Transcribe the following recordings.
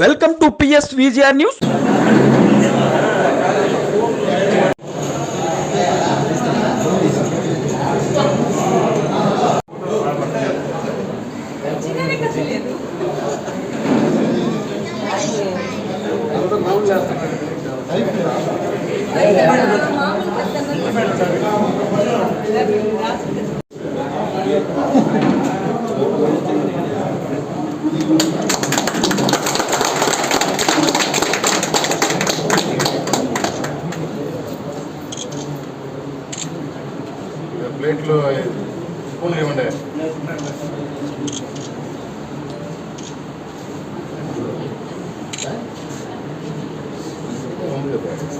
Welcome to PSVGR News. ప్లేట్లు స్పూన్లు ఇవ్వండి ఉంది కదా.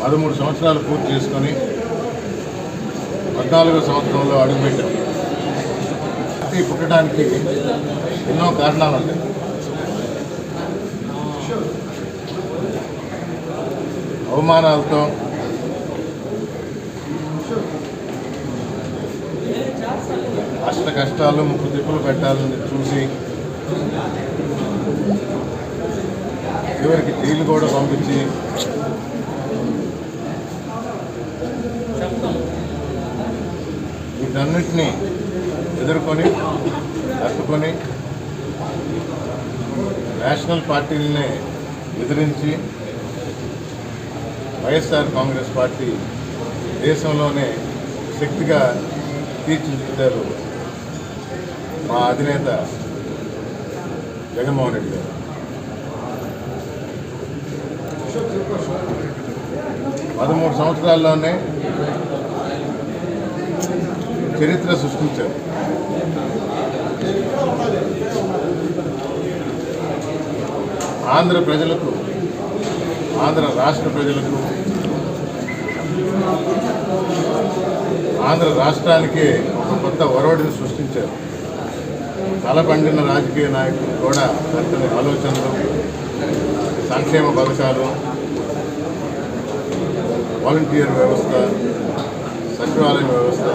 పదమూడు సంవత్సరాలు పూర్తి చేసుకొని పద్నాలుగో సంవత్సరంలో అడుగుపెట్టాం పార్టీ పుట్టడానికి ఎన్నో కారణాలు ఉంటాయి అవమానాలతో అష్ట కష్టాలు ముప్పు తిప్పులు పెట్టాలని చూసి చివరికి టీలు కూడా పంపించి. వీటన్నిటినీ ఎదుర్కొని తట్టుకొని నేషనల్ పార్టీలనే ఎదిరించి వైఎస్ఆర్ కాంగ్రెస్ పార్టీ దేశంలోనే శక్తిగా తీర్చిదిద్దారు మా అధినేత జగన్మోహన్ రెడ్డి గారు. పదమూడు సంవత్సరాల్లోనే చరిత్ర సృష్టించారు. ఆంధ్ర ప్రజలకు ఆంధ్ర రాష్ట్ర ప్రజలకు ఆంధ్ర రాష్ట్రానికి ఒక కొత్త ఒరవడిని సృష్టించారు. తలపండిన రాజకీయ నాయకులు కూడా అతని ఆలోచనలు సంక్షేమ పథకాలు వాలంటీర్ వ్యవస్థ సచివాలయ వ్యవస్థ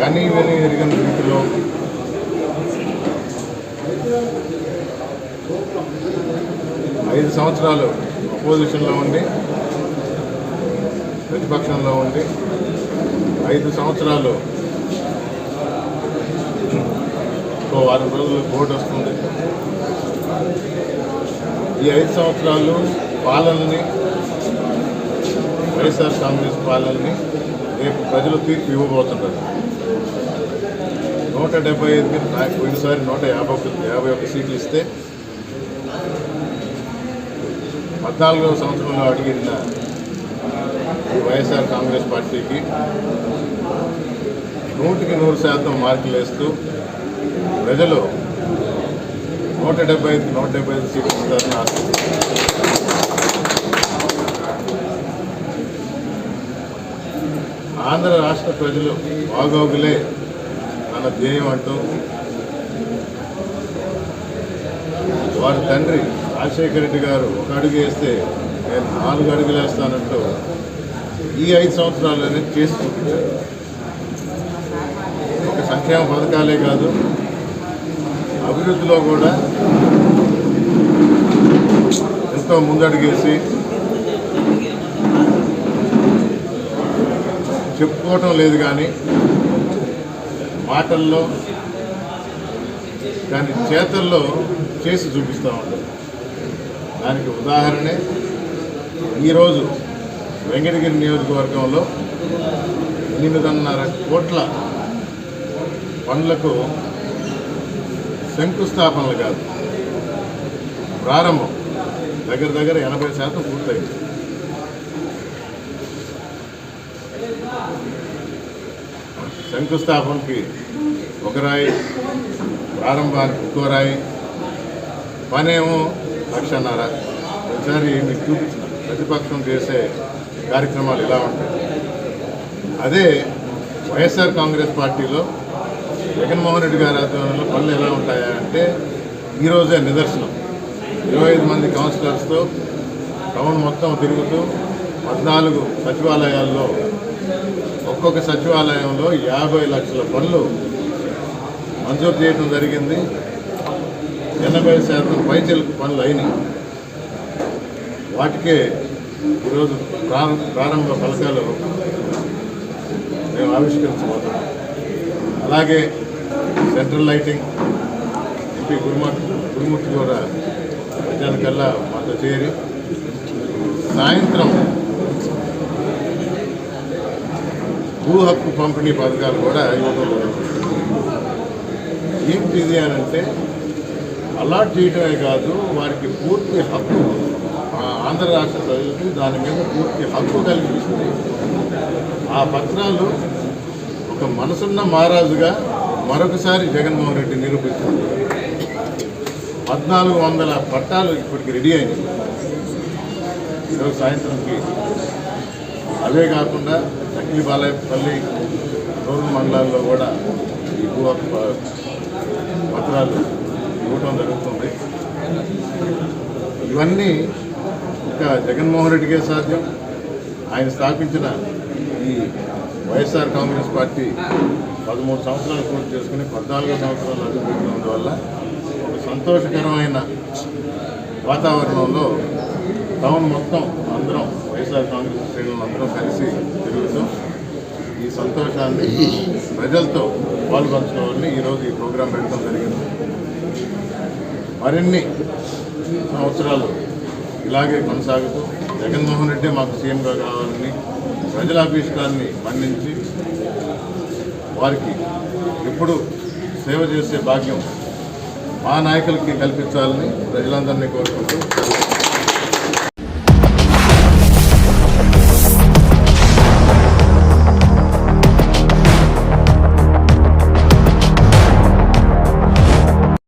కానీ విని ఎరిగిన రీతిలో ఐదు సంవత్సరాలు అపోజిషన్లో ఉండి ప్రతిపక్షంలో ఉండి ఐదు సంవత్సరాలు ఇంకో వారం రోజులు బోర్డు వస్తుంది. ఈ ఐదు సంవత్సరాలు పాలనని వైఎస్ఆర్ కాంగ్రెస్ పాలనని రేపు ప్రజలు తీర్పు ఇవ్వబోతున్నారు. నూట డెబ్బై ఐదుకి నాకు పోయినసారి నూట యాభై ఒకటి యాభై ఒక్క సీట్లు ఇస్తే పద్నాలుగవ సంవత్సరంలో అడిగిన ఈ వైఎస్ఆర్ కాంగ్రెస్ పార్టీకి నూటికి నూరు శాతం మార్కులు వేస్తూ ప్రజలు నూట డెబ్బై ఐదు నూట డెబ్బై ఐదు సీట్లు ఇస్తారని ఆశిస్తున్నారు ఆంధ్ర రాష్ట్ర ప్రజలు బాగోగులే అన్న ధ్యేయం అంటూ వారి తండ్రి రాజశేఖర రెడ్డి గారు ఒక అడుగు వేస్తే నేను నాలుగు అడుగులు వేస్తానంటూ ఈ ఐదు సంవత్సరాలనే చేసి చూపించారు ఒక సంక్షేమ పథకాలే కాదు అభివృద్ధిలో కూడా ఎంతో ముందడుగేసి చెప్పుకోవటం లేదు కానీ మాటల్లో దాని చేతల్లో చేసి చూపిస్తూ ఉంటారు. దానికి ఉదాహరణే ఈరోజు వెంకటగిరి నియోజకవర్గంలో ఎనిమిదిన్నర కోట్ల పనులకు శంకుస్థాపనలు కాదు. ప్రారంభం దగ్గర దగ్గర ఎనభై శాతం పూర్తయింది. శంకుస్థాపనకి ఒక రాయి ప్రారంభానికి ఇంకో రాయి పనేమో లక్షన్నర. ఒకసారి మీకు చూపించిన ప్రతిపక్షం చేసే కార్యక్రమాలు ఇలా ఉంటాయి. అదే వైఎస్ఆర్ కాంగ్రెస్ పార్టీలో జగన్మోహన్ రెడ్డి గారి ఆధ్వర్యంలో పనులు ఎలా ఉంటాయా అంటే ఈరోజే నిదర్శనం. ఇరవై ఐదు మంది కౌన్సిలర్స్తో టౌన్ మొత్తం తిరుగుతూ పద్నాలుగు సచివాలయాల్లో ఒక్కొక్క సచివాలయంలో యాభై లక్షల పనులు మంజూరు చేయడం జరిగింది. ఎనభై శాతం పైచెలకు పనులు అయినాయి. వాటికే ఈరోజు ప్రారం ప్రారంభ ఫలితాలు మేము ఆవిష్కరించబోతున్నాం. అలాగే central lighting MP Gurumurthy Gurumurthy కూడా మధ్యాహ్నం కల్లా మాతో చేరి సాయంత్రం భూ హక్కు పంపిణీ పథకాలు కూడా ఇవ్వడం ఏంటి ఇది అని అంటే అలాట్ చేయటమే కాదు వారికి పూర్తి హక్కు ఆంధ్ర రాష్ట్ర ప్రజలకు దాని మీద పూర్తి హక్కు కల్పిస్తుంది ఆ పత్రాలు ఒక మనసున్న మహారాజుగా మరొకసారి జగన్మోహన్ రెడ్డి నిరూపించారు. పద్నాలుగు వందల పట్టాలు ఇప్పటికి రెడీ అయినాయి. ఈరోజు సాయంత్రంకి అవే కాకుండా నకిలీ బాలయపల్లి రూరల్ మండలాల్లో కూడా ఈ భూ పత్రాలు ఇవ్వటం జరుగుతుంది. ఇవన్నీ ఒక జగన్మోహన్ రెడ్డికే సాధ్యం. ఆయన స్థాపించిన ఈ వైఎస్ఆర్ కాంగ్రెస్ పార్టీ పదమూడు సంవత్సరాలు పూర్తి చేసుకుని పద్నాలుగో సంవత్సరాలు అడుగుతున్నందువల్ల ఒక సంతోషకరమైన వాతావరణంలో టౌన్ మొత్తం అందరం వైఎస్ఆర్ కాంగ్రెస్ శ్రేణులు అందరం కలిసి తిరుగుతూ ఈ సంతోషాన్ని ప్రజలతో పాల్పంచుకోవాలని ఈరోజు ఈ ప్రోగ్రాం పెట్టడం జరిగింది. మరిన్ని సంవత్సరాలు ఇలాగే కొనసాగుతూ జగన్మోహన్ రెడ్డి మాకు సీఎంగా కావాలని ప్రజల అభిష్టాన్ని మన్నించి వారికి ఎప్పుడు సేవ చేసే భాగ్యం మా నాయకులకి కల్పించాలని ప్రజలందరినీ కోరుకుంటూ